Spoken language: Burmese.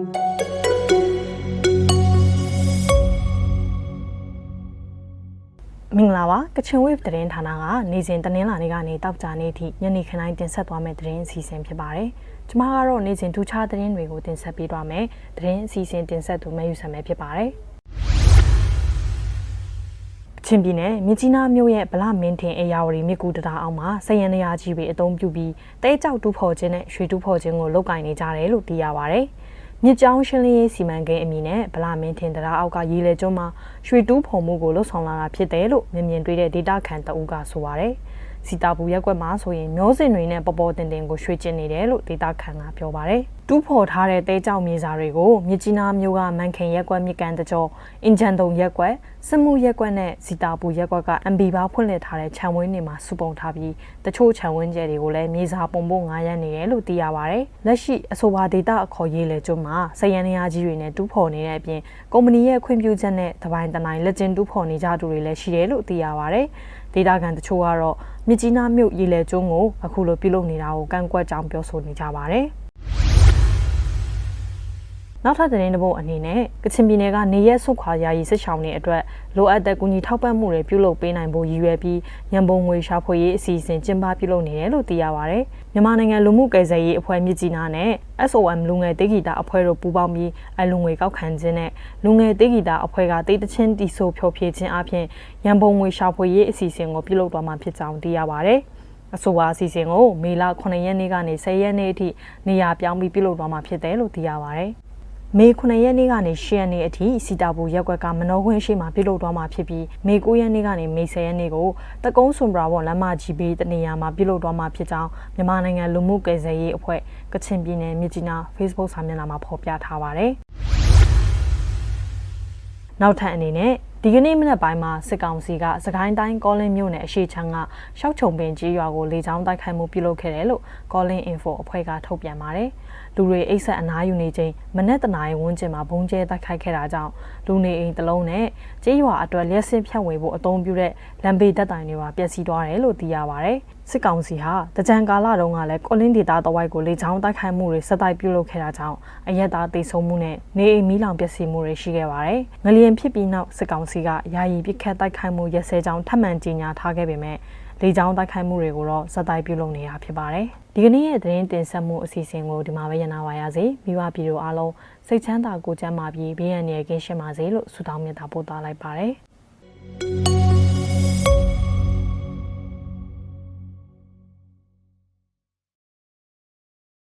မင်္ဂလာပါကချင် wave သတင်းဌာနကနေစဉ်တင်းလာနေကနေတောက်ကြနေထိညနေခင်းတိုင်းတင်ဆက်သွားမယ့်သတင်းအစီအစဉ်ဖြစ်ပါတယ်။ကျွန်မကတော့နေစဉ်ထူးခြားသတင်းတွေကိုတင်ဆက်ပေးသွားမယ်။သတင်းအစီအစဉ်တင်ဆက်သူမယူဆမယ်ဖြစ်ပါတယ်။ချင်းပြည်နယ်မြကြီးနားမြို့ရဲ့ဗလမင်းထင်အေယာဝတီမြစ်ကူတံတားအောင်မှာစရန်နေရာကြီးတွေအုံပြုပြီးတဲကြောက်တူးဖော်ခြင်းနဲ့ရွှေတူးဖော်ခြင်းကိုလုပ်ကင်နေကြတယ်လို့သိရပါဗျ။ မြစ်ကြောင်းရှင်းလင်းရေးစီမံကိန်းအမည်နဲ့ဗလာမင်းထင်တရားအောက်ကရေးလေကျွန်းမှာရွှေတူးဖော်မှုကိုလှုပ်ဆောင်လာတာဖြစ်တယ်လို့မြင်မြင်တွေ့တဲ့ဒေတာခန်တအူးကဆိုပါရယ် စီတာဘူးရက်ကွက်မှာဆိုရင်မျိုးစင်တွေနဲ့ပေါ်ပေါ်တင်တင်ကိုရွှေကျင်နေတယ်လို့ဒေတာခန်ကပြောပါရယ်တူးဖော်ထားတဲ့တဲကြောက်မြေစာတွေကိုမြစ်ကြီးနားမြို့ကမန်ခင်ရက်ကွက်မြကန်တကြောအင်ဂျန်တုံရက်ကွက်စမှုရက်ကွက်နဲ့စီတာဘူးရက်ကွက်က MB ဘာဖွင့်လှစ်ထားတဲ့ခြံဝင်းတွေမှာစုပုံထားပြီးတချို့ခြံဝင်းကျဲတွေကိုလည်းမြေစာပုံဖို့ငားရမ်းနေတယ်လို့သိရပါရယ်လက်ရှိအဆိုပါဒေတာအခေါ်ရေးလေကျွန်းမှာစရန်နေရာကြီးတွေနဲ့တူးဖော်နေတဲ့အပြင်ကုမ္ပဏီရဲ့ခွင့်ပြုချက်နဲ့တပိုင်းတနိုင်လက်ကျင်တူးဖော်နေကြသူတွေလည်းရှိတယ်လို့သိရပါရယ် ဒေတာကန်တချို့ကတော့မြစ်ကြီးနားမြို့ရေလေကျွန်းကိုအခုလိုပြုလုပ်နေတာကိုကန့်ကွက်ကြောင်းပြောဆိုနေကြပါတယ်။ နောက်ထပ်သတင်းတစ်ပုဒ်အနေနဲ့ကချင်ပြည်နယ်ကနေရဲဆုတ်ခွာယာယီစစ်ဆောင်တွေအတွက်လိုအပ်တဲ့ကူညီထောက်ပံ့မှုတွေပြုလုပ်ပေးနိုင်ဖို့ရည်ရွယ်ပြီးရန်ပုံငွေရှာဖွေရေးအစီအစဉ်ကျင်းပပြုလုပ်နေတယ်လို့သိရပါဗျ။မြန်မာနိုင်ငံလူမှုကယ်ဆယ်ရေးအဖွဲ့မြစ်ကြီးနားနဲ့ SOM လူငယ်တေဂီတာအဖွဲ့တို့ပူးပေါင်းပြီးအလူငွေကောက်ခံခြင်းနဲ့လူငယ်တေဂီတာအဖွဲ့ကတေးတချင်းတီဆိုဖျော်ဖြေခြင်းအပြင်ရန်ပုံငွေရှာဖွေရေးအစီအစဉ်ကိုပြုလုပ်သွားမှာဖြစ်ကြောင်းသိရပါဗျ။အဆိုပါအစီအစဉ်ကိုမေလ9ရက်နေ့ကနေ10ရက်နေ့အထိနေရာပြောင်းပြီးပြုလုပ်သွားမှာဖြစ်တယ်လို့သိရပါဗျ။ မေ9ရက်နေ့ကနေ10ရက်နေ့အထိစီတာဘူရက်ကွက်ကမနောခွင့်ရှိမှပြုလုပ်သွားမှာဖြစ်ပြီးမေ9ရက်နေ့ကနေမေ10ရက်နေ့ကိုတကုံးဆွန်ဘရာဘော်လမ်းမကြီးဘေးတနေရာမှာပြုလုပ်သွားမှာဖြစ်ကြောင်းမြန်မာနိုင်ငံလူမှုကယ်ဆယ်ရေးအဖွဲ့ကချင်ပြည်နယ်မြစ်ကြီးနား Facebook စာမျက်နှာမှာဖော်ပြထားပါတယ်။နောက်ထပ်အနေနဲ့ဒီကနေ့မနက်ပိုင်းမှာစစ်ကောင်စီကစကိုင်းတိုင်းကောလင်းမြို့နယ်အရှိချမ်းကရှောက်ချုံပင်ကြီးရွာကိုလေကြောင်းတိုက်ခိုက်မှုပြုလုပ်ခဲ့တယ်လို့ကောလင်း info အဖွဲ့ကထုတ်ပြန်ပါတယ်။လူတွေအိတ်ဆက်အနားယူနေချိန်မနက်တနာရီဝန်းကျင်မှာဘုံကျဲတိုက်ခိုက်ခဲ့တာကြောင့်လူနေအိမ်တစ်လုံးနဲ့ကြေးရွာအတွက်လျှက်စစ်ဖြတ်ဝေဖို့အသုံးပြုတဲ့လမ်းဘေးတပ်တိုင်တွေပါပျက်စီးသွားတယ်လို့သိရပါဗျ။စစ်ကောင်စီဟာတကြံကာလတုန်းကလည်းကောလင်းဒေတာတဝိုက်ကိုလေကြောင်းတိုက်ခိုက်မှုတွေဆက်တိုက်ပြုလုပ်ခဲ့တာကြောင့်အရက်သားတိတ်ဆုံးမှုနဲ့နေအိမ်မီးလောင်ပျက်စီးမှုတွေရှိခဲ့ပါတယ်။ငလျင်ဖြစ်ပြီးနောက်စစ်ကောင်စီကယာယီပစ်ခတ်တိုက်ခိုက်မှုရစဲကြောင်းထပ်မံကြေညာထားခဲ့ပေမဲ့ လေကြောင်းတိုက်ခိုက်မှုတွေကိုတော့စက်တိုက်ပြုလုပ်နေတာဖြစ်ပါတယ်။ဒီကနေ့ရဲ့သတင်းတင်ဆက်မှုအစီအစဉ်ကိုဒီမှာပဲရနာပါရစေ။မိဘပြည်တို့အားလုံးစိတ်ချမ်းသာကိုယ်ကျန်းမာပြီးဘေးရန်ရကင်းရှင်းပါစေလို့ဆုတောင်းမေတ္တာပို့သလိုက်ပါတယ်။